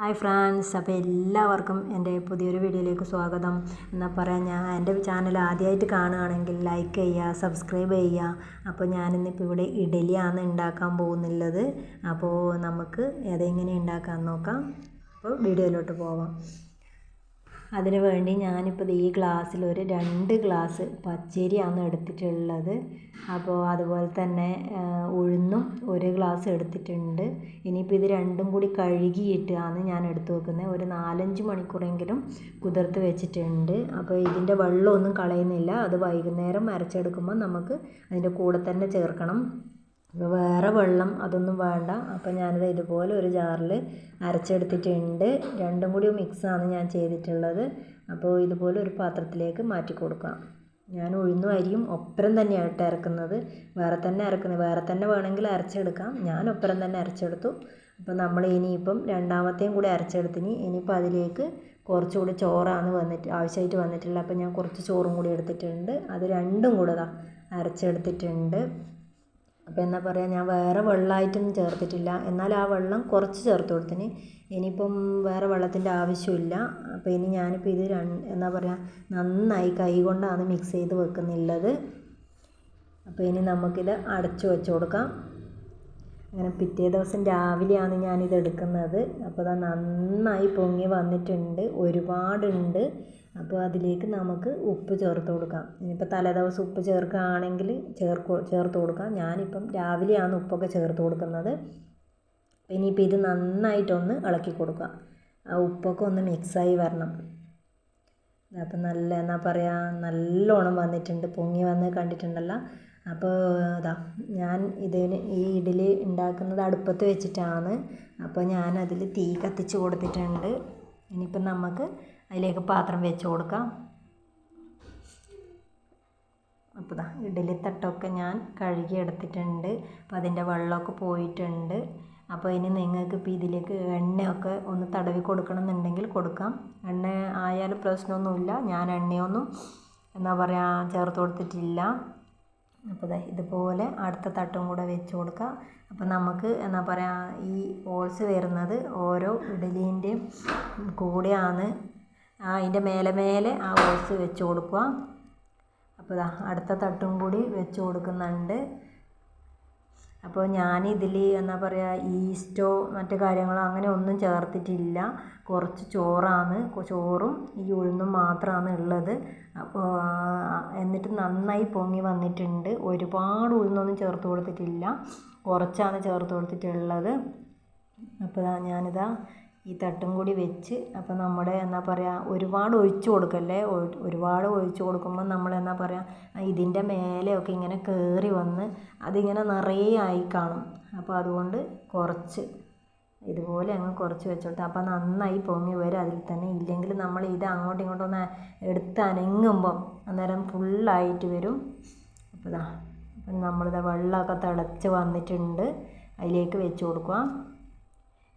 Hi France അപ്പോൾ എല്ലാവർക്കും എന്റെ പുതിയൊരു വീഡിയോയിലേക്ക് സ്വാഗതം. എന്നാൽ പറയാം ഞാൻ എന്റെ ചാനൽ ആദ്യമായിട്ട് കാണുകയാണെങ്കിൽ ലൈക്ക് ചെയ്യുക സബ്സ്ക്രൈബ് ചെയ്യുക. അപ്പോൾ ഞാനിന്നിപ്പോൾ ഇവിടെ ഇഡലിയാണ് ഉണ്ടാക്കാൻ പോകുന്നുള്ളത്. അപ്പോൾ നമുക്ക് അതെങ്ങനെ ഉണ്ടാക്കാൻ നോക്കാം? അപ്പോൾ വീഡിയോയിലോട്ട് പോവാം. അതിന് വേണ്ടി ഞാനിപ്പോൾ ഈ ഗ്ലാസ്സിൽ ഒരു രണ്ട് ഗ്ലാസ് പച്ചരിയാണ് എടുത്തിട്ടുള്ളത്. അപ്പോൾ അതുപോലെ തന്നെ ഉഴുന്നും ഒരു ഗ്ലാസ് എടുത്തിട്ടുണ്ട്. ഇനിയിപ്പോൾ ഇത് രണ്ടും കൂടി കഴുകിയിട്ടാണ് ഞാൻ എടുത്തു വെക്കുന്നത് ഒരു നാലഞ്ച് മണിക്കൂറെങ്കിലും കുതിർത്ത് വെച്ചിട്ടുണ്ട്. അപ്പോൾ ഇതിന്റെ വെള്ളമൊന്നും കളയുന്നില്ല. അത് വൈകുന്നേരം അരച്ചെടുക്കുമ്പോൾ നമുക്ക് അതിന്റെ കൂടെ തന്നെ ചേർക്കണം. വേറെ വെള്ളം അതൊന്നും വേണ്ട. അപ്പോൾ ഞാനിത് ഇതുപോലെ ഒരു ജാറിൽ അരച്ചെടുത്തിട്ടുണ്ട്. രണ്ടും കൂടി മിക്സാണ് ഞാൻ ചെയ്തിട്ടുള്ളത്. അപ്പോൾ ഇതുപോലെ ഒരു പാത്രത്തിലേക്ക് മാറ്റി കൊടുക്കാം. ഞാൻ ഉഴുന്നും അരിയും ഒപ്പരം തന്നെയാണ് ഇറക്കുന്നത് വേറെ തന്നെ ഇറക്കുന്നത് വേറെ തന്നെ വേണമെങ്കിൽ അരച്ചെടുക്കാം. ഞാൻ ഒപ്പരം തന്നെ അരച്ചെടുത്തു. അപ്പോൾ നമ്മൾ ഇനിയിപ്പം രണ്ടാമത്തെയും കൂടി അരച്ചെടുത്തിന് ഇനിയിപ്പോൾ അതിലേക്ക് കുറച്ചുകൂടി ചോറാണ് വന്നിട്ട് ആവശ്യമായിട്ട് വന്നിട്ടുള്ളത്. അപ്പോൾ ഞാൻ കുറച്ച് ചോറും കൂടി എടുത്തിട്ടുണ്ട്. അത് രണ്ടും കൂടെ അരച്ചെടുത്തിട്ടുണ്ട്. അപ്പോൾ എന്താ പറയുക ഞാൻ വേറെ വെള്ളമായിട്ടൊന്നും ചേർത്തിട്ടില്ല. എന്നാൽ ആ വെള്ളം കുറച്ച് ചേർത്ത് കൊടുത്തിന്. ഇനിയിപ്പം വേറെ വെള്ളത്തിന്റെ ആവശ്യമില്ല. അപ്പോൾ ഇനി ഞാനിപ്പോൾ ഇത് എന്താ പറയുക നന്നായി കൈ കൊണ്ടാണ് മിക്സ് ചെയ്ത് വെക്കുന്നുള്ളത്. അപ്പോൾ ഇനി നമുക്കിത് അടച്ചു വെച്ച് കൊടുക്കാം. അങ്ങനെ പിറ്റേ ദിവസം രാവിലെയാണ് ഞാനിത് എടുക്കുന്നത്. അപ്പോൾ അത് നന്നായി പൊങ്ങി വന്നിട്ടുണ്ട്. ഒരുപാടുണ്ട്. അപ്പോൾ അതിലേക്ക് നമുക്ക് ഉപ്പ് ചേർത്ത് കൊടുക്കാം. ഇനിയിപ്പോൾ തലേദിവസം ഉപ്പ് ചേർക്കുകയാണെങ്കിൽ ചേർക്ക് ചേർത്ത് കൊടുക്കാം. ഞാനിപ്പം രാവിലെയാണ് ഉപ്പൊക്കെ ചേർത്ത് കൊടുക്കുന്നത്. ഇനിയിപ്പോൾ ഇത് നന്നായിട്ടൊന്ന് ഇളക്കി കൊടുക്കുക. ആ ഉപ്പൊക്കെ ഒന്ന് മിക്സായി വരണം. അപ്പം നല്ല എന്നാ പറയുക നല്ലോണം വന്നിട്ടുണ്ട്. പൊങ്ങി വന്ന് കണ്ടിട്ടുണ്ടല്ലോ. അപ്പോൾ ഇതാ ഞാൻ ഇതിന് ഈ ഇഡ്ഡലി ഉണ്ടാക്കുന്നത് അടുപ്പത്ത് വെച്ചിട്ടാണ്. അപ്പോൾ ഞാൻ അതിൽ തീ കത്തിച്ച് കൊടുത്തിട്ടുണ്ട്. ഇനിയിപ്പം നമുക്ക് അതിലേക്ക് പാത്രം വെച്ച് കൊടുക്കാം. അപ്പോൾ ഇതാ തട്ടൊക്കെ ഞാൻ കഴുകി എടുത്തിട്ടുണ്ട്. അപ്പോൾ അതിന്റെ വെള്ളമൊക്കെ പോയിട്ടുണ്ട്. അപ്പോൾ ഇനി നിങ്ങൾക്ക് ഇപ്പോൾ ഇതിലേക്ക് എണ്ണയൊക്കെ ഒന്ന് തടവി കൊടുക്കണം എന്നുണ്ടെങ്കിൽ കൊടുക്കാം. എണ്ണ ആയാലും പ്രശ്നമൊന്നുമില്ല. ഞാൻ എണ്ണയൊന്നും എന്താ പറയുക ചേർത്ത് കൊടുത്തിട്ടില്ല. അപ്പോൾ ഇതുപോലെ അടുത്ത തട്ടും കൂടെ വെച്ച് കൊടുക്കുക അപ്പോൾ നമുക്ക് എന്താ പറയുക ഈ ഓൾസ് വരുന്നത് ഓരോ ഇഡലീന്റെയും കൂടെയാണ് അതിന്റെ മേലെ മേലെ ആ ഓസ് വെച്ച് കൊടുക്കുക അപ്പോൾ അടുത്ത തട്ടും കൂടി വെച്ച് കൊടുക്കുന്നുണ്ട്. അപ്പോൾ ഞാനിതിൽ എന്താ പറയുക ഈസ്റ്റോ മറ്റു കാര്യങ്ങളോ അങ്ങനെ ഒന്നും ചേർത്തിട്ടില്ല. കുറച്ച് ചോറാണ് ചോറും ഈ ഉഴുന്നും മാത്രമാണ് ഉള്ളത്. അപ്പോൾ എന്നിട്ട് നന്നായി പൊങ്ങി വന്നിട്ടുണ്ട്. ഒരുപാട് ഉഴുന്നൊന്നും ചേർത്ത് കൊടുത്തിട്ടില്ല. കുറച്ചാണ് ചേർത്ത് കൊടുത്തിട്ടുള്ളത്. അപ്പോൾ ഞാനിതാ ഈ തട്ടും കൂടി വെച്ച് അപ്പോൾ നമ്മുടെ എന്താ പറയുക ഒരുപാട് ഒഴിച്ച് കൊടുക്കല്ലേ? ഒരുപാട് ഒഴിച്ച് കൊടുക്കുമ്പോൾ നമ്മൾ എന്താ പറയുക ഇതിന്റെ മേലെയൊക്കെ ഇങ്ങനെ കയറി വന്ന് അതിങ്ങനെ നിറയെ ആയി കാണും. അപ്പോൾ അതുകൊണ്ട് കുറച്ച് ഇതുപോലെ അങ്ങ് കുറച്ച് വെച്ചോട്ടെ. അപ്പോൾ നന്നായി പൊങ്ങി വരും അതിൽ തന്നെ. ഇല്ലെങ്കിൽ നമ്മൾ ഇത് അങ്ങോട്ടും ഇങ്ങോട്ടും ഒന്ന് എടുത്ത് അനങ്ങുമ്പം അന്നേരം ഫുള്ളായിട്ട് വരും. അപ്പോൾ ഇതാ അപ്പം നമ്മളിത് വെള്ളമൊക്കെ തിളച്ച് വന്നിട്ടുണ്ട്. അതിലേക്ക് വെച്ച് കൊടുക്കുക.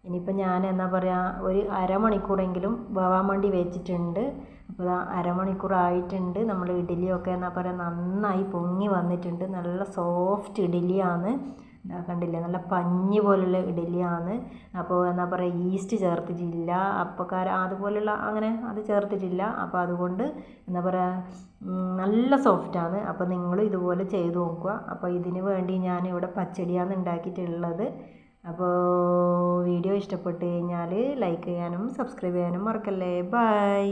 ഇനിയിപ്പോൾ ഞാൻ എന്താ പറയുക ഒരു അരമണിക്കൂറെങ്കിലും വേവാൻ വേണ്ടി വെച്ചിട്ടുണ്ട്. അപ്പോൾ അരമണിക്കൂർ ആയിട്ടുണ്ട് നമ്മൾ ഇഡ്ഡലിയൊക്കെ എന്താ പറയുക നന്നായി പൊങ്ങി വന്നിട്ടുണ്ട്. നല്ല സോഫ്റ്റ് ഇഡ്ഡലിയാണ്. കണ്ടില്ലേ നല്ല പഞ്ഞി പോലുള്ള ഇഡ്ഡലിയാണ്. അപ്പോൾ എന്താ പറയുക ഈസ്റ്റ് ചേർത്തിട്ടില്ല. അപ്പക്കാര അതുപോലുള്ള അങ്ങനെ അത് ചേർത്തിട്ടില്ല. അപ്പോൾ അതുകൊണ്ട് എന്താ പറയുക നല്ല സോഫ്റ്റാണ്. അപ്പോൾ നിങ്ങളും ഇതുപോലെ ചെയ്ത് നോക്കുക. അപ്പോൾ ഇതിന് വേണ്ടി ഞാൻ ഇവിടെ പച്ചടിയാണ് ഉണ്ടാക്കിയിട്ടുള്ളത്. അപ്പോൾ വീഡിയോ ഇഷ്ടപ്പെട്ട് കഴിഞ്ഞാൽ ലൈക്ക് ചെയ്യാനും സബ്സ്ക്രൈബ് ചെയ്യാനും മറക്കല്ലേ? ബൈ